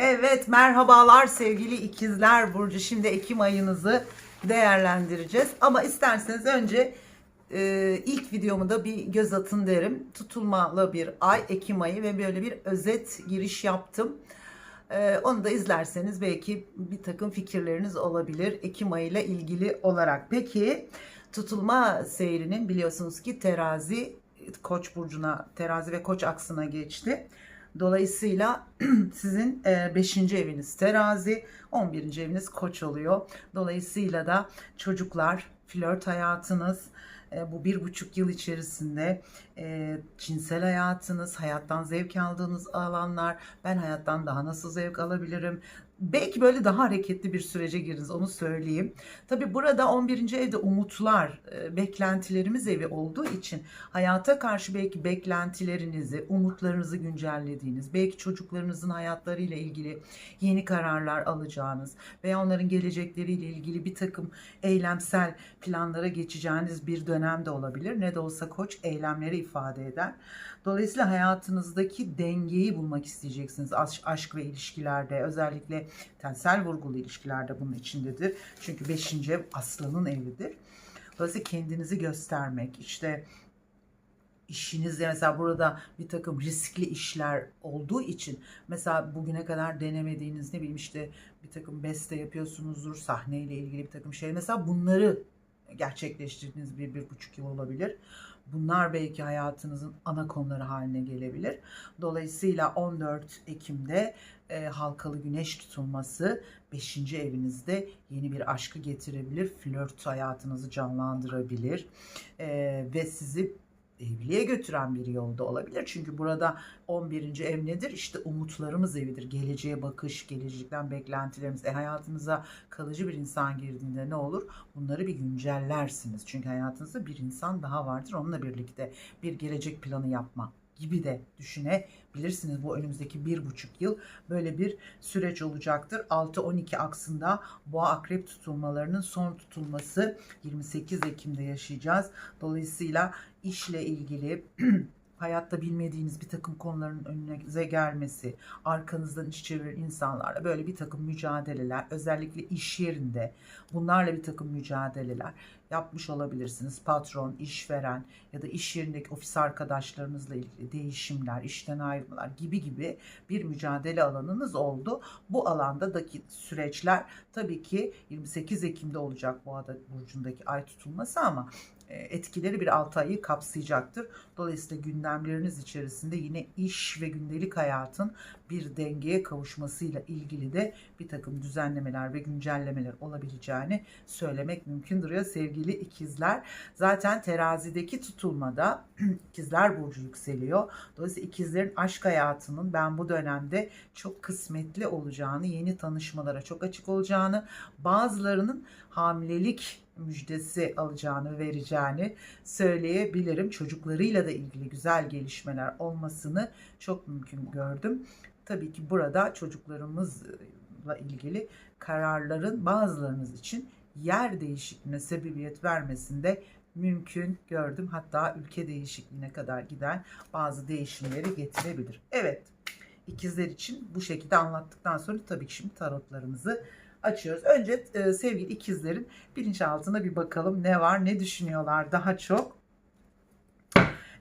Evet merhabalar sevgili ikizler Burcu. Şimdi Ekim ayınızı değerlendireceğiz. Ama isterseniz önce e, ilk videomu da bir göz atın derim. Tutulmalı bir ay Ekim ayı ve böyle bir özet giriş yaptım. E, onu da izlerseniz belki bir takım fikirleriniz olabilir Ekim ayı ile ilgili olarak. Peki tutulma seyrinin biliyorsunuz ki terazi koç burcuna terazi ve koç aksına geçti. Dolayısıyla sizin 5. eviniz terazi, 11. eviniz koç oluyor. Dolayısıyla da çocuklar, flört hayatınız, e, bu bir buçuk yıl içerisinde e, cinsel hayatınız, hayattan zevk aldığınız alanlar, ben hayattan daha nasıl zevk alabilirim, belki böyle daha hareketli bir sürece girdiniz onu söyleyeyim. Tabi burada 11. evde umutlar, e, beklentilerimiz evi olduğu için hayata karşı belki beklentilerinizi, umutlarınızı güncellediğiniz, belki çocuklarınızın hayatlarıyla ilgili yeni kararlar alacağınız veya onların gelecekleriyle ilgili bir takım eylemsel planlara geçeceğiniz bir dönemde olabilir. Ne de olsa koç eylemleri ifade eder. Dolayısıyla hayatınızdaki dengeyi bulmak isteyeceksiniz aşk, aşk ve ilişkilerde özellikle tensel vurgulu ilişkilerde bunun içindedir. Çünkü 5. ev aslanın evidir. Dolayısıyla kendinizi göstermek işte işinizde mesela burada bir takım riskli işler olduğu için mesela bugüne kadar denemediğiniz ne bileyim işte bir takım beste yapıyorsunuzdur sahneyle ilgili bir takım şey mesela bunları gerçekleştirdiğiniz bir, bir buçuk yıl olabilir. Bunlar belki hayatınızın ana konuları haline gelebilir. Dolayısıyla 14 Ekim'de e, halkalı güneş tutulması 5. evinizde yeni bir aşkı getirebilir. Flört hayatınızı canlandırabilir. E, ve sizi evliliğe götüren bir yolda olabilir. Çünkü burada 11. ev nedir? İşte umutlarımız evidir. Geleceğe bakış, gelecekten beklentilerimiz. E hayatınıza kalıcı bir insan girdiğinde ne olur? Bunları bir güncellersiniz. Çünkü hayatınızda bir insan daha vardır. Onunla birlikte bir gelecek planı yapma gibi de düşünebilirsiniz. Bu önümüzdeki bir buçuk yıl böyle bir süreç olacaktır. 6-12 aksında boğa akrep tutulmalarının son tutulması 28 Ekim'de yaşayacağız. Dolayısıyla işle ilgili hayatta bilmediğiniz bir takım konuların önüne gelmesi, arkanızdan iş çeviren insanlarla böyle bir takım mücadeleler, özellikle iş yerinde bunlarla bir takım mücadeleler yapmış olabilirsiniz. Patron, işveren ya da iş yerindeki ofis arkadaşlarınızla ilgili değişimler, işten ayrılmalar gibi gibi bir mücadele alanınız oldu. Bu alandaki süreçler tabii ki 28 Ekim'de olacak bu ada burcundaki ay tutulması ama e, etkileri bir 6 ayı kapsayacaktır. Dolayısıyla gündemleriniz içerisinde yine iş ve gündelik hayatın bir dengeye kavuşmasıyla ilgili de bir takım düzenlemeler ve güncellemeler olabileceğini söylemek mümkündür ya sevgili ikizler. Zaten terazideki tutulmada ikizler burcu yükseliyor. Dolayısıyla ikizlerin aşk hayatının ben bu dönemde çok kısmetli olacağını, yeni tanışmalara çok açık olacağını, bazılarının hamilelik müjdesi alacağını vereceğini söyleyebilirim. Çocuklarıyla da ilgili güzel gelişmeler olmasını çok mümkün gördüm. Tabii ki burada çocuklarımızla ilgili kararların bazılarınız için yer değişikliğine sebebiyet vermesinde mümkün gördüm. Hatta ülke değişikliğine kadar giden bazı değişimleri getirebilir. Evet ikizler için bu şekilde anlattıktan sonra tabii ki şimdi tarotlarımızı açıyoruz. Önce e, sevgili ikizlerin bilinçaltına bir bakalım ne var, ne düşünüyorlar daha çok.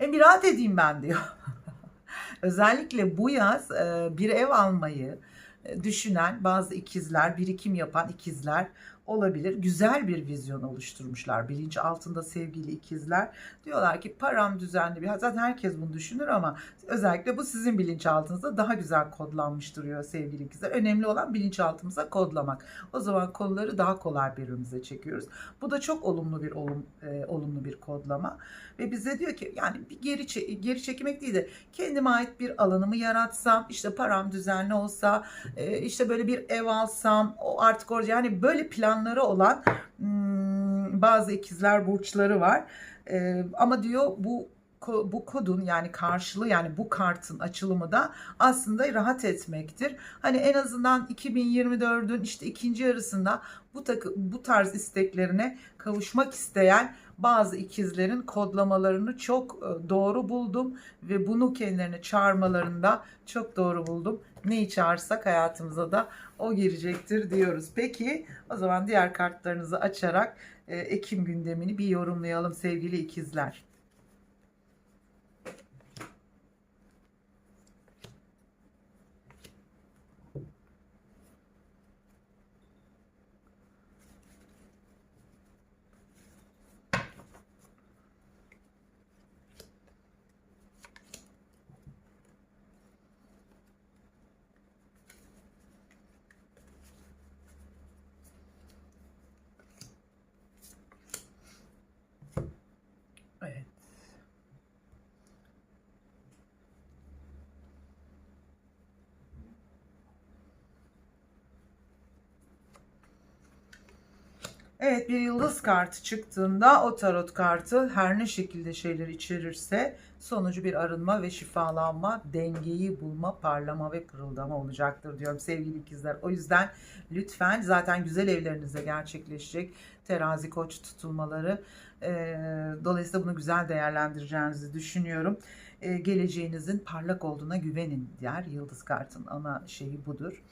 E, bir rahat edeyim ben diyor. Özellikle bu yaz e, bir ev almayı e, düşünen bazı ikizler, birikim yapan ikizler olabilir. Güzel bir vizyon oluşturmuşlar. Bilinç altında sevgili ikizler. Diyorlar ki param düzenli bir. Zaten herkes bunu düşünür ama özellikle bu sizin bilinçaltınızda daha güzel kodlanmış duruyor sevgili ikizler. Önemli olan bilinçaltımıza kodlamak. O zaman konuları daha kolay birbirimize çekiyoruz. Bu da çok olumlu bir olum, e, olumlu bir kodlama. Ve bize diyor ki yani bir geri, geri çekmek değil de kendime ait bir alanımı yaratsam, işte param düzenli olsa, e, işte böyle bir ev alsam, o artık orada yani böyle planları olan hmm, bazı ikizler burçları var. E, ama diyor bu bu kodun yani karşılığı yani bu kartın açılımı da aslında rahat etmektir. Hani en azından 2024'ün işte ikinci yarısında bu takı, bu tarz isteklerine kavuşmak isteyen bazı ikizlerin kodlamalarını çok e, doğru buldum ve bunu kendilerine çağırmalarında çok doğru buldum neyi çağırsak hayatımıza da o girecektir diyoruz. Peki o zaman diğer kartlarınızı açarak e, Ekim gündemini bir yorumlayalım sevgili ikizler. Evet bir yıldız kartı çıktığında o tarot kartı her ne şekilde şeyler içerirse sonucu bir arınma ve şifalanma, dengeyi bulma, parlama ve pırıldama olacaktır diyorum sevgili ikizler. O yüzden lütfen zaten güzel evlerinizde gerçekleşecek terazi koç tutulmaları. E, dolayısıyla bunu güzel değerlendireceğinizi düşünüyorum. E, geleceğinizin parlak olduğuna güvenin diğer yıldız kartın ana şeyi budur.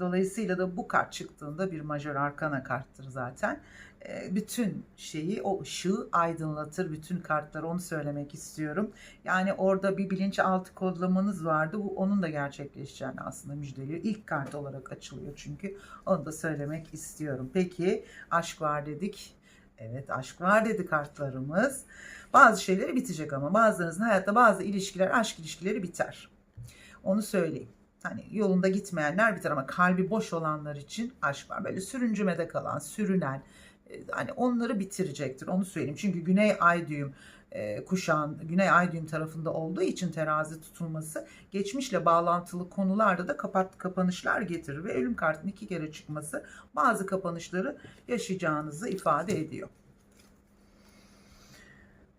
Dolayısıyla da bu kart çıktığında bir majör arkana karttır zaten. E, bütün şeyi o ışığı aydınlatır. Bütün kartları onu söylemek istiyorum. Yani orada bir bilinçaltı kodlamanız vardı. Bu onun da gerçekleşeceğini aslında müjdeliyor. İlk kart olarak açılıyor çünkü. Onu da söylemek istiyorum. Peki aşk var dedik. Evet aşk var dedi kartlarımız. Bazı şeyleri bitecek ama bazılarınızın hayatta bazı ilişkiler, aşk ilişkileri biter. Onu söyleyeyim. Hani yolunda gitmeyenler biter ama kalbi boş olanlar için aşk var. Böyle sürüncümede kalan, sürünen, hani onları bitirecektir. Onu söyleyeyim. Çünkü Güney Ay düğüm e, kuşağın Güney Ay düğüm tarafında olduğu için terazi tutulması geçmişle bağlantılı konularda da kapat kapanışlar getirir ve ölüm kartının iki kere çıkması bazı kapanışları yaşayacağınızı ifade ediyor.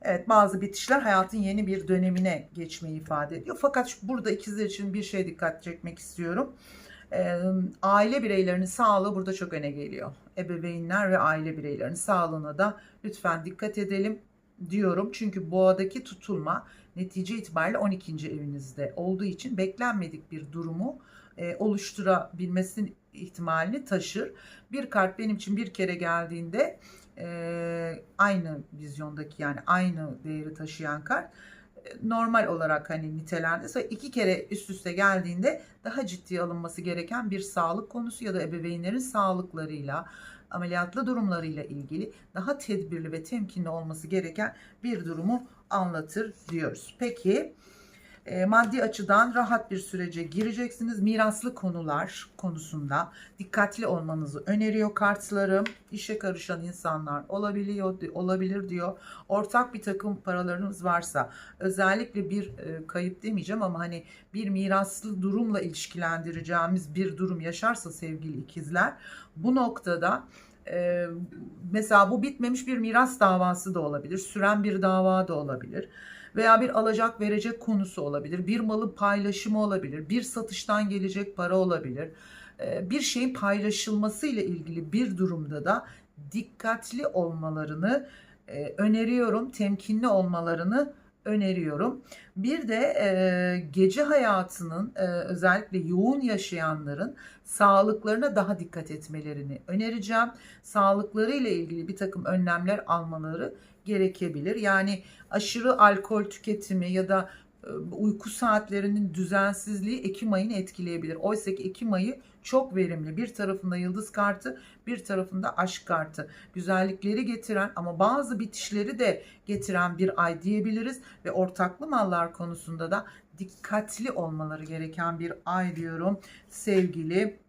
Evet bazı bitişler hayatın yeni bir dönemine geçmeyi ifade ediyor. Fakat burada ikizler için bir şey dikkat çekmek istiyorum. Aile bireylerinin sağlığı burada çok öne geliyor. Ebeveynler ve aile bireylerinin sağlığına da lütfen dikkat edelim diyorum. Çünkü boğadaki tutulma netice itibariyle 12. evinizde olduğu için beklenmedik bir durumu e, oluşturabilmesinin ihtimalini taşır. Bir kart benim için bir kere geldiğinde e, aynı vizyondaki yani aynı değeri taşıyan kart normal olarak hani nitelendirse iki kere üst üste geldiğinde daha ciddiye alınması gereken bir sağlık konusu ya da ebeveynlerin sağlıklarıyla ameliyatlı durumlarıyla ilgili daha tedbirli ve temkinli olması gereken bir durumu anlatır diyoruz. Peki e, maddi açıdan rahat bir sürece gireceksiniz. Miraslı konular konusunda dikkatli olmanızı öneriyor kartlarım. İşe karışan insanlar olabiliyor, olabilir diyor. Ortak bir takım paralarınız varsa özellikle bir e, kayıp demeyeceğim ama hani bir miraslı durumla ilişkilendireceğimiz bir durum yaşarsa sevgili ikizler bu noktada e, mesela bu bitmemiş bir miras davası da olabilir. Süren bir dava da olabilir veya bir alacak verecek konusu olabilir. Bir malın paylaşımı olabilir. Bir satıştan gelecek para olabilir. Ee, bir şeyin paylaşılması ile ilgili bir durumda da dikkatli olmalarını e, öneriyorum. Temkinli olmalarını öneriyorum. Bir de e, gece hayatının e, özellikle yoğun yaşayanların sağlıklarına daha dikkat etmelerini önereceğim. Sağlıkları ile ilgili bir takım önlemler almaları gerekebilir. Yani aşırı alkol tüketimi ya da e, uyku saatlerinin düzensizliği Ekim ayını etkileyebilir. Oysa ki Ekim ayı çok verimli. Bir tarafında yıldız kartı, bir tarafında aşk kartı. Güzellikleri getiren ama bazı bitişleri de getiren bir ay diyebiliriz ve ortaklı mallar konusunda da dikkatli olmaları gereken bir ay diyorum sevgili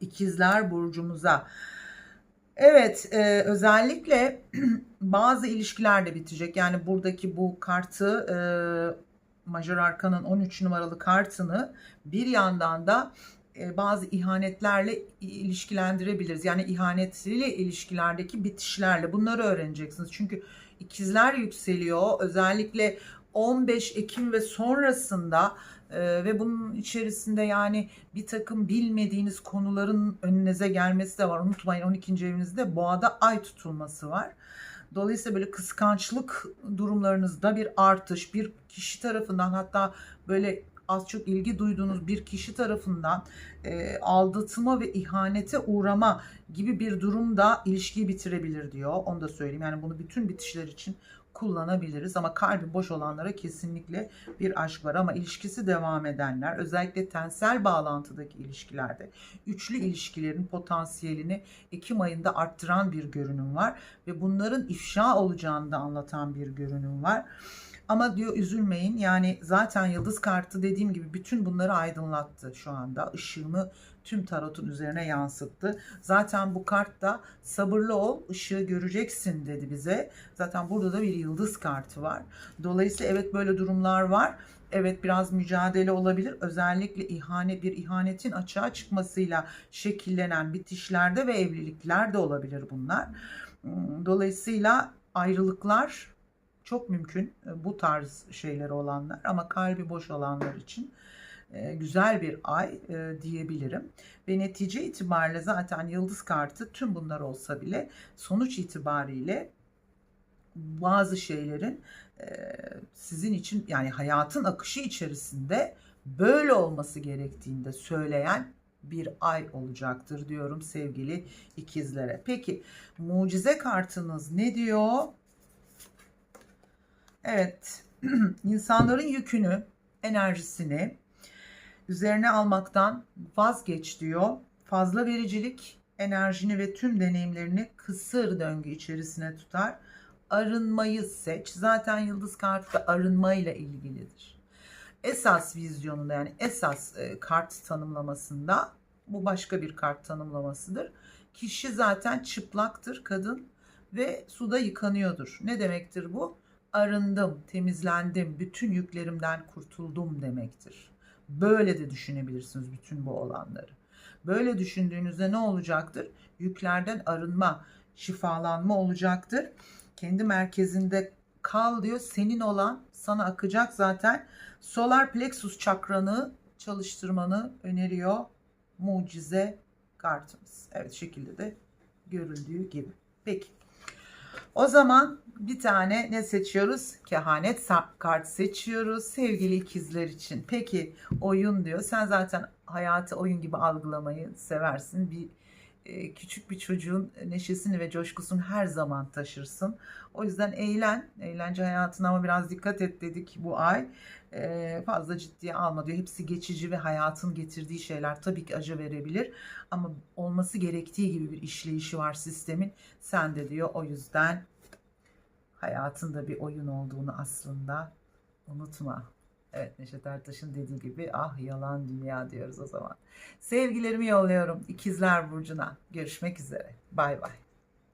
ikizler burcumuza. Evet, e, özellikle bazı ilişkiler de bitecek. Yani buradaki bu kartı e, Major Arka'nın 13 numaralı kartını bir yandan da e, bazı ihanetlerle ilişkilendirebiliriz. Yani ihanetiyle ilişkilerdeki bitişlerle bunları öğreneceksiniz. Çünkü ikizler yükseliyor. Özellikle 15 Ekim ve sonrasında ee, ve bunun içerisinde yani bir takım bilmediğiniz konuların önünüze gelmesi de var. Unutmayın 12. evinizde boğada ay tutulması var. Dolayısıyla böyle kıskançlık durumlarınızda bir artış, bir kişi tarafından hatta böyle az çok ilgi duyduğunuz bir kişi tarafından e, aldatılma ve ihanete uğrama gibi bir durumda ilişkiyi bitirebilir diyor. Onu da söyleyeyim. Yani bunu bütün bitişler için kullanabiliriz ama kalbi boş olanlara kesinlikle bir aşk var ama ilişkisi devam edenler özellikle tensel bağlantıdaki ilişkilerde üçlü ilişkilerin potansiyelini Ekim ayında arttıran bir görünüm var ve bunların ifşa olacağını da anlatan bir görünüm var. Ama diyor üzülmeyin yani zaten yıldız kartı dediğim gibi bütün bunları aydınlattı şu anda. Işığını tüm tarotun üzerine yansıttı. Zaten bu kart da sabırlı ol ışığı göreceksin dedi bize. Zaten burada da bir yıldız kartı var. Dolayısıyla evet böyle durumlar var. Evet biraz mücadele olabilir. Özellikle ihanet bir ihanetin açığa çıkmasıyla şekillenen bitişlerde ve evliliklerde olabilir bunlar. Hmm, Dolayısıyla ayrılıklar çok mümkün e, bu tarz şeyleri olanlar ama kalbi boş olanlar için güzel bir ay e, diyebilirim. Ve netice itibariyle zaten yıldız kartı tüm bunlar olsa bile sonuç itibariyle bazı şeylerin e, sizin için yani hayatın akışı içerisinde böyle olması gerektiğinde söyleyen bir ay olacaktır diyorum sevgili ikizlere. Peki mucize kartınız ne diyor? Evet, insanların yükünü, enerjisini üzerine almaktan vazgeç diyor. Fazla vericilik enerjini ve tüm deneyimlerini kısır döngü içerisine tutar. Arınmayı seç. Zaten yıldız kartı da arınmayla ilgilidir. Esas vizyonunda yani esas e, kart tanımlamasında bu başka bir kart tanımlamasıdır. Kişi zaten çıplaktır kadın ve suda yıkanıyordur. Ne demektir bu? arındım, temizlendim, bütün yüklerimden kurtuldum demektir. Böyle de düşünebilirsiniz bütün bu olanları. Böyle düşündüğünüzde ne olacaktır? Yüklerden arınma, şifalanma olacaktır. Kendi merkezinde kal diyor. Senin olan sana akacak zaten. Solar plexus çakranı çalıştırmanı öneriyor. Mucize kartımız. Evet şekilde de görüldüğü gibi. Peki. O zaman bir tane ne seçiyoruz? Kehanet kart seçiyoruz sevgili ikizler için. Peki oyun diyor. Sen zaten hayatı oyun gibi algılamayı seversin. Bir küçük bir çocuğun neşesini ve coşkusunu her zaman taşırsın. O yüzden eğlen, eğlence hayatına ama biraz dikkat et dedik bu ay. E, fazla ciddiye alma diyor. Hepsi geçici ve hayatın getirdiği şeyler tabii ki acı verebilir. Ama olması gerektiği gibi bir işleyişi var sistemin. Sen de diyor o yüzden hayatında bir oyun olduğunu aslında unutma. Evet Neşet Ertaş'ın dediği gibi ah yalan dünya diyoruz o zaman. Sevgilerimi yolluyorum İkizler Burcu'na. Görüşmek üzere. Bay bay.